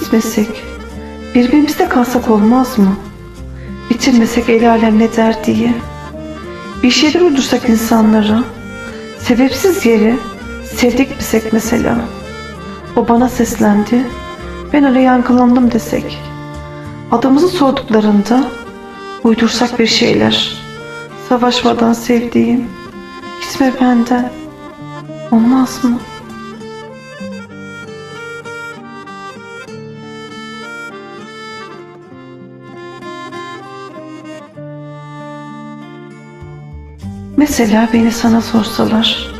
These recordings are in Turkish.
Gitmesek, birbirimizde kalsak olmaz mı? Bitirmesek el alem ne der diye. Bir şeyler uydursak insanlara, sebepsiz yere sevdik bisek mesela. O bana seslendi, ben öyle yankılandım desek. Adımızı sorduklarında uydursak bir şeyler. Savaşmadan sevdiğim, gitme benden. Olmaz mı? Mesela beni sana sorsalar,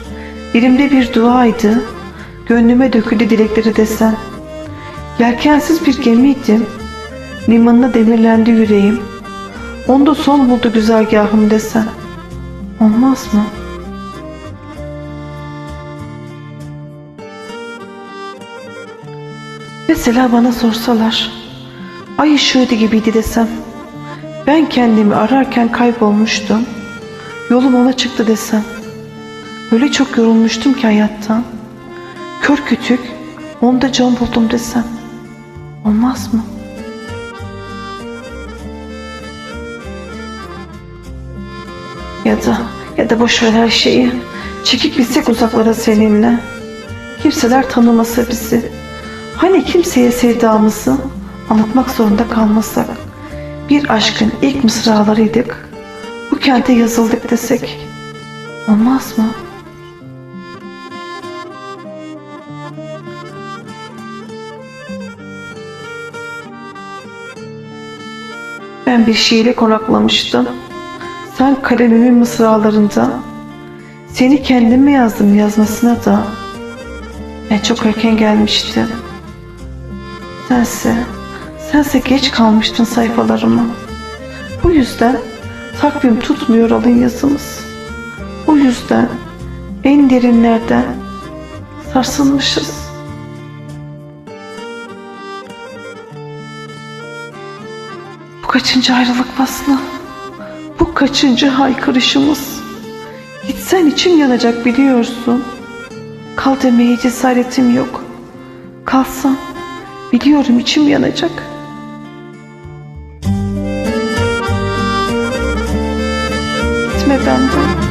elimde bir duaydı, gönlüme döküldü dilekleri desen. Yelkensiz bir gemiydim, limanına demirlendi yüreğim. Onda son buldu güzergahım desen. Olmaz mı? Mesela bana sorsalar, ay ışığıydı gibiydi desem. Ben kendimi ararken kaybolmuştum. Yolum ona çıktı desem. Öyle çok yorulmuştum ki hayattan. Kör kütük, onda can buldum desem. Olmaz mı? Ya da ya da boş ver her şeyi. Çekip gitsek uzaklara seninle. Kimseler tanımasa bizi. Hani kimseye sevdamızı anlatmak zorunda kalmasak. Bir aşkın ilk mısralarıydık. Bu kente yazıldık desek. Olmaz mı? Ben bir şiire konaklamıştım. Sen kalemimin mısralarında. Seni kendime yazdım yazmasına da. Ben çok erken gelmiştim. Sense, sense geç kalmıştın sayfalarıma. Bu yüzden takvim tutmuyor alın yazımız. Bu yüzden en derinlerden sarsılmışız. Bu kaçıncı ayrılık faslı? Bu kaçıncı haykırışımız? Gitsen içim yanacak biliyorsun. Kal demeye cesaretim yok. Kalsam biliyorum içim yanacak. Nitanto.